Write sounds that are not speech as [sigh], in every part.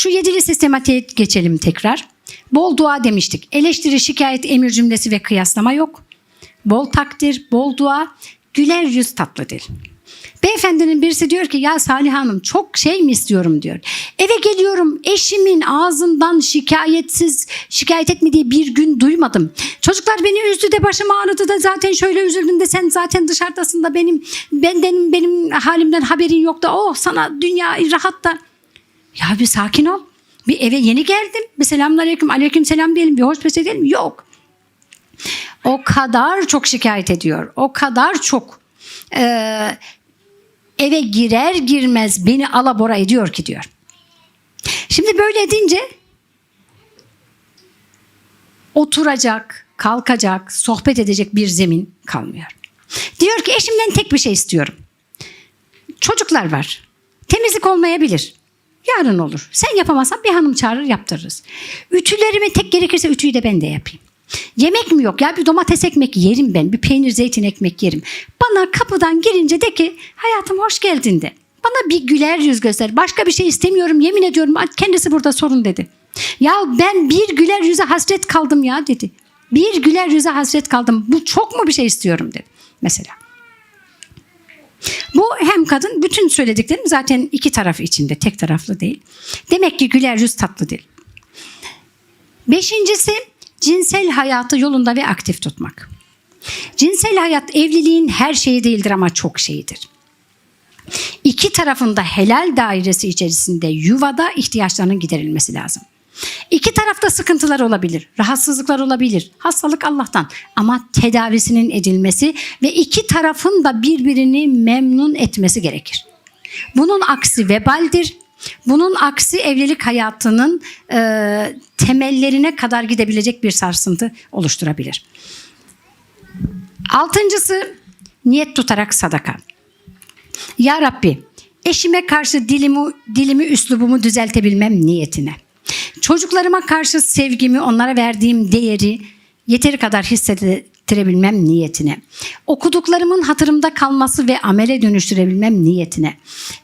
Şu yedili sistematiğe geçelim tekrar. Bol dua demiştik. Eleştiri, şikayet, emir cümlesi ve kıyaslama yok. Bol takdir, bol dua, güler yüz tatlı dil. Beyefendinin birisi diyor ki ya Salih Hanım çok şey mi istiyorum diyor. Eve geliyorum eşimin ağzından şikayetsiz şikayet etmediği bir gün duymadım. Çocuklar beni üzdü de başım ağrıdı da zaten şöyle üzüldüm de sen zaten dışarıdasın da benim benden benim halimden haberin yok da oh sana dünya rahat da. Ya bir sakin ol. Bir eve yeni geldim. Bir selamünaleyküm aleyküm selam diyelim bir hoş beş edelim. Yok. O kadar çok şikayet ediyor. O kadar çok eee eve girer girmez beni alabora ediyor ki diyor. Şimdi böyle edince oturacak, kalkacak, sohbet edecek bir zemin kalmıyor. Diyor ki eşimden tek bir şey istiyorum. Çocuklar var. Temizlik olmayabilir. Yarın olur. Sen yapamazsan bir hanım çağırır yaptırırız. Ütülerimi tek gerekirse ütüyü de ben de yapayım. Yemek mi yok ya bir domates ekmek yerim ben. Bir peynir zeytin ekmek yerim. Bana kapıdan girince de ki hayatım hoş geldin de. Bana bir güler yüz göster. Başka bir şey istemiyorum yemin ediyorum. Kendisi burada sorun dedi. Ya ben bir güler yüze hasret kaldım ya dedi. Bir güler yüze hasret kaldım. Bu çok mu bir şey istiyorum dedi. Mesela. Bu hem kadın bütün söylediklerim zaten iki taraf içinde tek taraflı değil. Demek ki güler yüz tatlı değil. Beşincisi cinsel hayatı yolunda ve aktif tutmak. Cinsel hayat evliliğin her şeyi değildir ama çok şeyidir. İki tarafında helal dairesi içerisinde yuvada ihtiyaçlarının giderilmesi lazım. İki tarafta sıkıntılar olabilir, rahatsızlıklar olabilir. Hastalık Allah'tan ama tedavisinin edilmesi ve iki tarafın da birbirini memnun etmesi gerekir. Bunun aksi vebaldir. Bunun aksi evlilik hayatının e, temellerine kadar gidebilecek bir sarsıntı oluşturabilir. Altıncısı niyet tutarak sadaka. Ya Rabbi eşime karşı dilimi, dilimi üslubumu düzeltebilmem niyetine. Çocuklarıma karşı sevgimi, onlara verdiğim değeri yeteri kadar hissettirebilmem niyetine. Okuduklarımın hatırımda kalması ve amele dönüştürebilmem niyetine.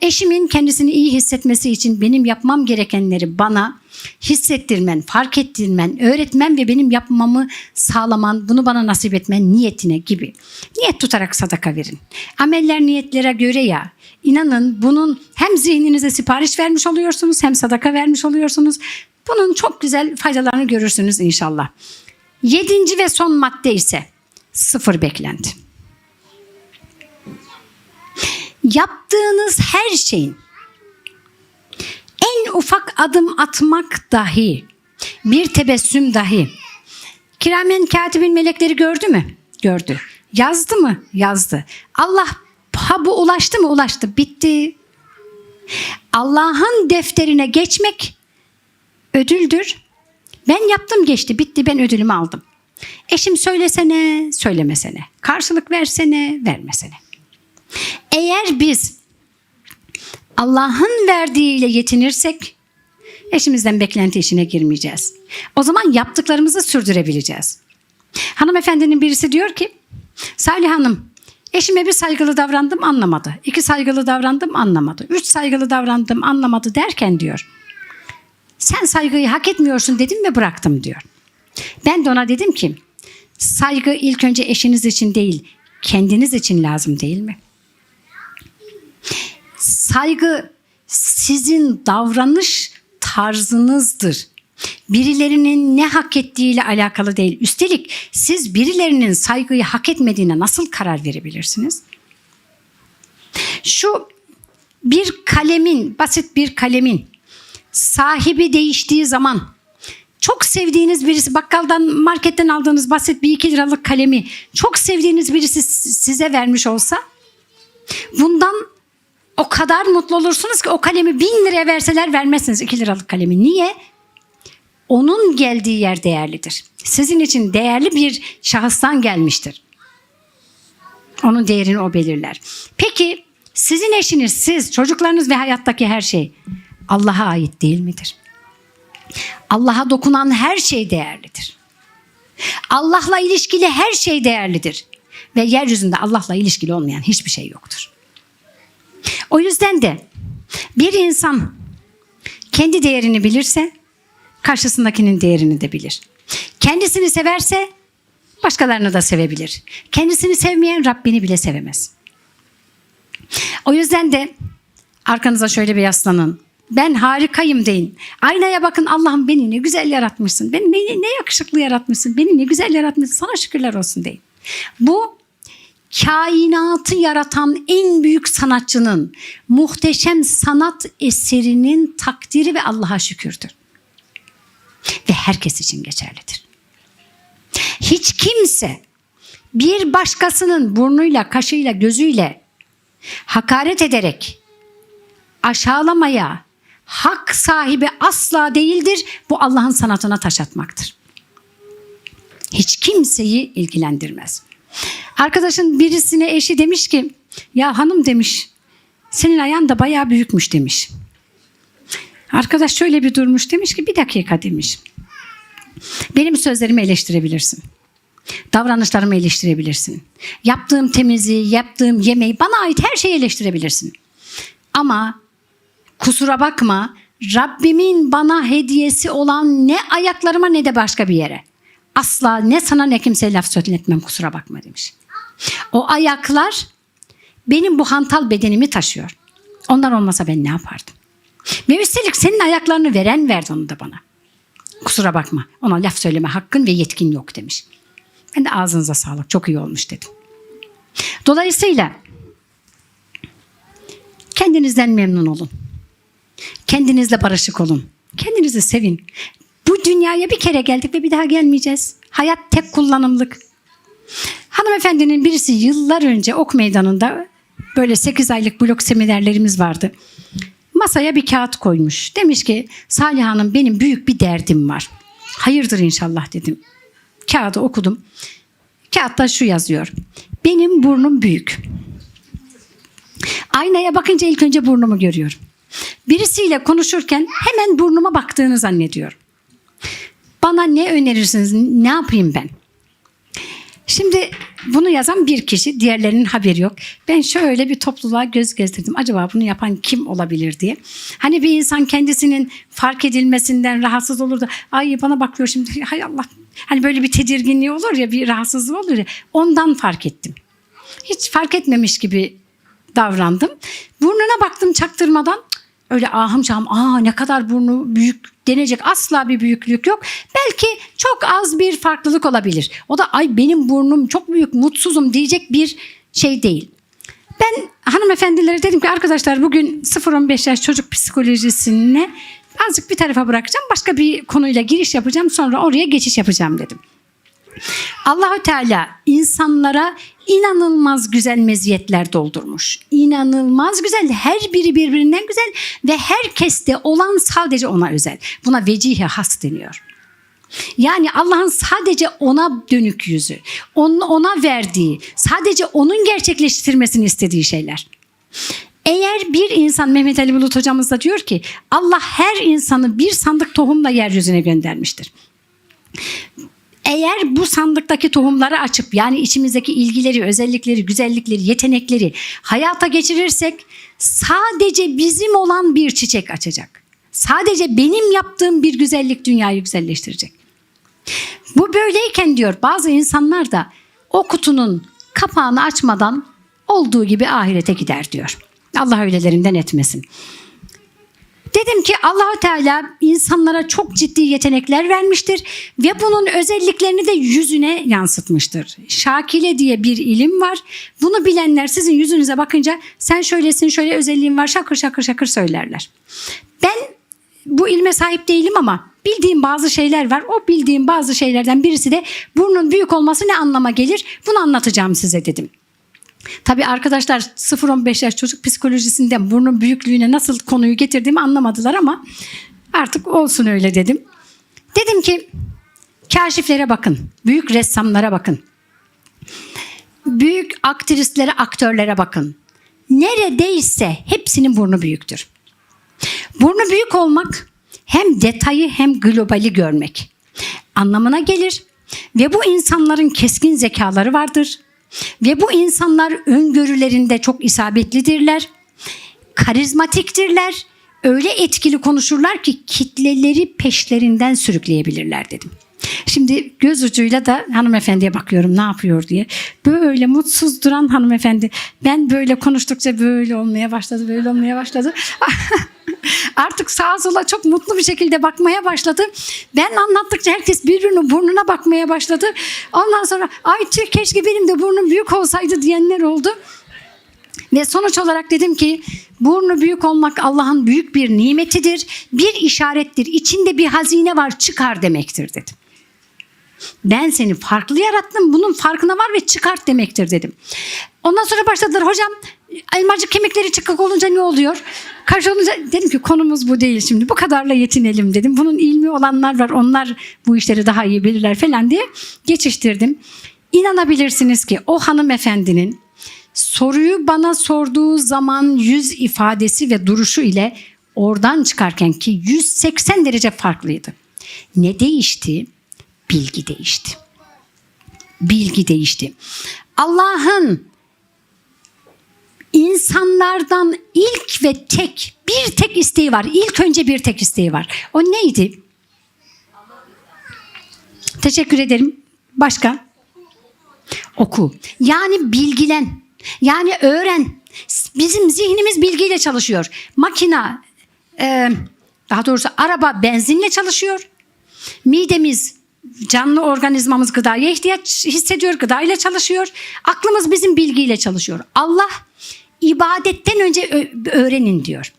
Eşimin kendisini iyi hissetmesi için benim yapmam gerekenleri bana hissettirmen, fark ettirmen, öğretmen ve benim yapmamı sağlaman, bunu bana nasip etmen niyetine gibi. Niyet tutarak sadaka verin. Ameller niyetlere göre ya. İnanın bunun hem zihninize sipariş vermiş oluyorsunuz hem sadaka vermiş oluyorsunuz. Bunun çok güzel faydalarını görürsünüz inşallah. Yedinci ve son madde ise sıfır beklenti. Yaptığınız her şeyin en ufak adım atmak dahi, bir tebessüm dahi. Kiramen katibin melekleri gördü mü? Gördü. Yazdı mı? Yazdı. Allah ha bu ulaştı mı? Ulaştı. Bitti. Allah'ın defterine geçmek ödüldür. Ben yaptım geçti bitti ben ödülümü aldım. Eşim söylesene söylemesene. Karşılık versene vermesene. Eğer biz Allah'ın verdiğiyle yetinirsek eşimizden beklenti işine girmeyeceğiz. O zaman yaptıklarımızı sürdürebileceğiz. Hanımefendinin birisi diyor ki Salih Hanım eşime bir saygılı davrandım anlamadı. İki saygılı davrandım anlamadı. Üç saygılı davrandım anlamadı derken diyor. Sen saygıyı hak etmiyorsun dedim ve bıraktım diyor. Ben de ona dedim ki saygı ilk önce eşiniz için değil kendiniz için lazım değil mi? Saygı sizin davranış tarzınızdır. Birilerinin ne hak ettiğiyle alakalı değil. Üstelik siz birilerinin saygıyı hak etmediğine nasıl karar verebilirsiniz? Şu bir kalemin, basit bir kalemin sahibi değiştiği zaman çok sevdiğiniz birisi bakkaldan marketten aldığınız basit bir iki liralık kalemi çok sevdiğiniz birisi size vermiş olsa bundan o kadar mutlu olursunuz ki o kalemi bin liraya verseler vermezsiniz iki liralık kalemi. Niye? Onun geldiği yer değerlidir. Sizin için değerli bir şahıstan gelmiştir. Onun değerini o belirler. Peki sizin eşiniz, siz, çocuklarınız ve hayattaki her şey Allah'a ait değil midir? Allah'a dokunan her şey değerlidir. Allah'la ilişkili her şey değerlidir. Ve yeryüzünde Allah'la ilişkili olmayan hiçbir şey yoktur. O yüzden de bir insan Kendi değerini bilirse karşısındakinin değerini de bilir. Kendisini severse başkalarını da sevebilir. Kendisini sevmeyen Rabbini bile sevemez. O yüzden de arkanıza şöyle bir yaslanın. Ben harikayım deyin. Aynaya bakın Allah'ım beni ne güzel yaratmışsın. Beni ne, ne yakışıklı yaratmışsın. Beni ne güzel yaratmışsın. Sana şükürler olsun deyin. Bu kainatı yaratan en büyük sanatçının muhteşem sanat eserinin takdiri ve Allah'a şükürdür. Ve herkes için geçerlidir. Hiç kimse bir başkasının burnuyla, kaşıyla, gözüyle hakaret ederek aşağılamaya hak sahibi asla değildir. Bu Allah'ın sanatına taş atmaktır. Hiç kimseyi ilgilendirmez. Arkadaşın birisine eşi demiş ki ya hanım demiş senin ayağın da bayağı büyükmüş demiş. Arkadaş şöyle bir durmuş demiş ki bir dakika demiş. Benim sözlerimi eleştirebilirsin. Davranışlarımı eleştirebilirsin. Yaptığım temizliği, yaptığım yemeği, bana ait her şeyi eleştirebilirsin. Ama kusura bakma Rabbimin bana hediyesi olan ne ayaklarıma ne de başka bir yere. Asla ne sana ne kimseye laf söyletmem kusura bakma demiş. O ayaklar benim bu hantal bedenimi taşıyor. Onlar olmasa ben ne yapardım? Ve üstelik senin ayaklarını veren verdi onu da bana. Kusura bakma ona laf söyleme hakkın ve yetkin yok demiş. Ben de ağzınıza sağlık çok iyi olmuş dedim. Dolayısıyla kendinizden memnun olun. Kendinizle barışık olun. Kendinizi sevin. Bu dünyaya bir kere geldik ve bir daha gelmeyeceğiz. Hayat tek kullanımlık. Hanımefendinin birisi yıllar önce ok meydanında böyle 8 aylık blok seminerlerimiz vardı. Masaya bir kağıt koymuş. Demiş ki Salih Hanım benim büyük bir derdim var. Hayırdır inşallah dedim. Kağıdı okudum. Kağıtta şu yazıyor. Benim burnum büyük. Aynaya bakınca ilk önce burnumu görüyorum. Birisiyle konuşurken hemen burnuma baktığını zannediyorum. Bana ne önerirsiniz? Ne yapayım ben? Şimdi bunu yazan bir kişi, diğerlerinin haberi yok. Ben şöyle bir topluluğa göz gezdirdim. Acaba bunu yapan kim olabilir diye. Hani bir insan kendisinin fark edilmesinden rahatsız olur da ay bana bakıyor şimdi [laughs] hay Allah. Hani böyle bir tedirginliği olur ya bir rahatsızlığı olur ya. Ondan fark ettim. Hiç fark etmemiş gibi davrandım. Burnuna baktım çaktırmadan. Öyle ahım şahım aa ne kadar burnu büyük denecek asla bir büyüklük yok. Belki çok az bir farklılık olabilir. O da ay benim burnum çok büyük mutsuzum diyecek bir şey değil. Ben hanımefendilere dedim ki arkadaşlar bugün 0-15 yaş çocuk psikolojisine azıcık bir tarafa bırakacağım. Başka bir konuyla giriş yapacağım sonra oraya geçiş yapacağım dedim. Allahü Teala insanlara inanılmaz güzel meziyetler doldurmuş. İnanılmaz güzel. Her biri birbirinden güzel ve herkeste olan sadece ona özel. Buna vecihi has deniyor. Yani Allah'ın sadece ona dönük yüzü, ona verdiği, sadece onun gerçekleştirmesini istediği şeyler. Eğer bir insan Mehmet Ali Bulut hocamız da diyor ki Allah her insanı bir sandık tohumla yeryüzüne göndermiştir. Eğer bu sandıktaki tohumları açıp yani içimizdeki ilgileri, özellikleri, güzellikleri, yetenekleri hayata geçirirsek sadece bizim olan bir çiçek açacak. Sadece benim yaptığım bir güzellik dünyayı güzelleştirecek. Bu böyleyken diyor bazı insanlar da o kutunun kapağını açmadan olduğu gibi ahirete gider diyor. Allah öylelerinden etmesin. Dedim ki Allahu Teala insanlara çok ciddi yetenekler vermiştir ve bunun özelliklerini de yüzüne yansıtmıştır. Şakile diye bir ilim var. Bunu bilenler sizin yüzünüze bakınca sen şöylesin şöyle özelliğin var şakır şakır şakır söylerler. Ben bu ilme sahip değilim ama bildiğim bazı şeyler var. O bildiğim bazı şeylerden birisi de burnun büyük olması ne anlama gelir? Bunu anlatacağım size dedim. Tabii arkadaşlar 0-15 yaş çocuk psikolojisinden burnun büyüklüğüne nasıl konuyu getirdiğimi anlamadılar ama artık olsun öyle dedim. Dedim ki kaşiflere bakın, büyük ressamlara bakın. Büyük aktrislere, aktörlere bakın. Neredeyse hepsinin burnu büyüktür. Burnu büyük olmak hem detayı hem globali görmek anlamına gelir ve bu insanların keskin zekaları vardır ve bu insanlar öngörülerinde çok isabetlidirler. Karizmatiktirler. öyle etkili konuşurlar ki kitleleri peşlerinden sürükleyebilirler dedim. Şimdi göz ucuyla da hanımefendiye bakıyorum ne yapıyor diye. Böyle mutsuz duran hanımefendi. Ben böyle konuştukça böyle olmaya başladı, böyle olmaya başladı. [laughs] Artık sağa sola çok mutlu bir şekilde bakmaya başladı. Ben anlattıkça herkes birbirinin burnuna bakmaya başladı. Ondan sonra ay tüh keşke benim de burnum büyük olsaydı diyenler oldu. Ve sonuç olarak dedim ki burnu büyük olmak Allah'ın büyük bir nimetidir. Bir işarettir. İçinde bir hazine var çıkar demektir dedim. Ben seni farklı yarattım. Bunun farkına var ve çıkart demektir dedim. Ondan sonra başladılar. Hocam elmacık kemikleri çıkık olunca ne oluyor? Kaş olunca dedim ki konumuz bu değil şimdi. Bu kadarla yetinelim dedim. Bunun ilmi olanlar var. Onlar bu işleri daha iyi bilirler falan diye geçiştirdim. İnanabilirsiniz ki o hanımefendinin soruyu bana sorduğu zaman yüz ifadesi ve duruşu ile oradan çıkarken ki 180 derece farklıydı. Ne değişti? Bilgi değişti. Bilgi değişti. Allah'ın insanlardan ilk ve tek bir tek isteği var. İlk önce bir tek isteği var. O neydi? Teşekkür ederim. Başka? Oku. Yani bilgilen. Yani öğren. Bizim zihnimiz bilgiyle çalışıyor. Makina, e, daha doğrusu araba benzinle çalışıyor. Midemiz, canlı organizmamız gıdaya ihtiyaç hissediyor, gıdayla çalışıyor. Aklımız bizim bilgiyle çalışıyor. Allah ibadetten önce öğrenin diyor.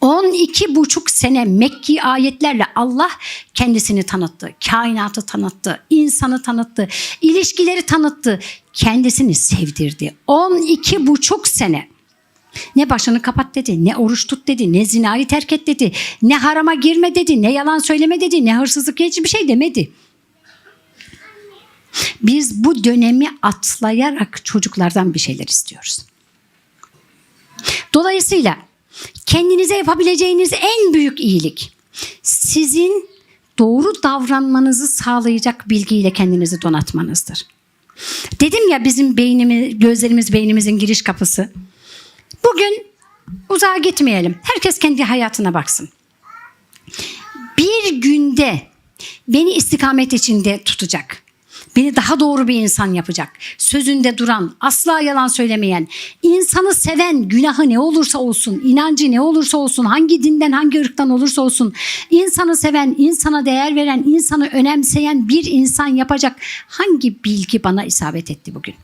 12 buçuk sene Mekki ayetlerle Allah kendisini tanıttı, kainatı tanıttı, insanı tanıttı, ilişkileri tanıttı, kendisini sevdirdi. 12 buçuk sene. Ne başını kapat dedi, ne oruç tut dedi, ne zinayı terk et dedi, ne harama girme dedi, ne yalan söyleme dedi, ne hırsızlık hiçbir şey demedi. Biz bu dönemi atlayarak çocuklardan bir şeyler istiyoruz. Dolayısıyla kendinize yapabileceğiniz en büyük iyilik sizin doğru davranmanızı sağlayacak bilgiyle kendinizi donatmanızdır. Dedim ya bizim beynimiz, gözlerimiz beynimizin giriş kapısı. Bugün uzağa gitmeyelim. Herkes kendi hayatına baksın. Bir günde beni istikamet içinde tutacak. Beni daha doğru bir insan yapacak. Sözünde duran, asla yalan söylemeyen, insanı seven, günahı ne olursa olsun, inancı ne olursa olsun, hangi dinden, hangi ırktan olursa olsun, insanı seven, insana değer veren, insanı önemseyen bir insan yapacak hangi bilgi bana isabet etti bugün?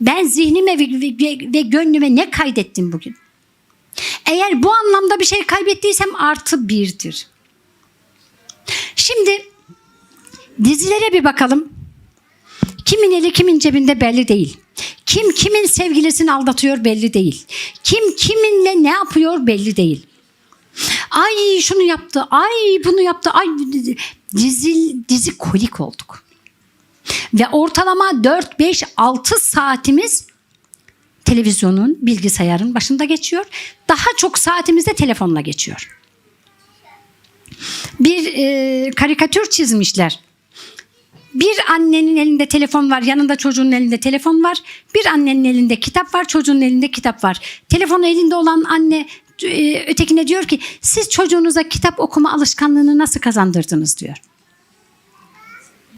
Ben zihnime ve, ve, ve gönlüme ne kaydettim bugün? Eğer bu anlamda bir şey kaybettiysem artı birdir. Şimdi dizilere bir bakalım. Kimin eli kimin cebinde belli değil. Kim kimin sevgilisini aldatıyor belli değil. Kim kiminle ne yapıyor belli değil. Ay şunu yaptı, ay bunu yaptı, ay dizi, dizi kolik olduk. Ve ortalama 4, 5, 6 saatimiz televizyonun, bilgisayarın başında geçiyor. Daha çok saatimiz de telefonla geçiyor. Bir e, karikatür çizmişler. Bir annenin elinde telefon var, yanında çocuğun elinde telefon var. Bir annenin elinde kitap var, çocuğun elinde kitap var. Telefonu elinde olan anne e, ötekine diyor ki siz çocuğunuza kitap okuma alışkanlığını nasıl kazandırdınız diyor.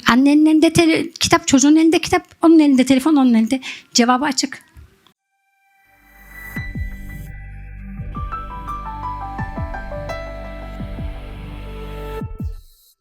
Annenin elinde kitap, çocuğun elinde kitap, onun elinde telefon, onun elinde cevabı açık.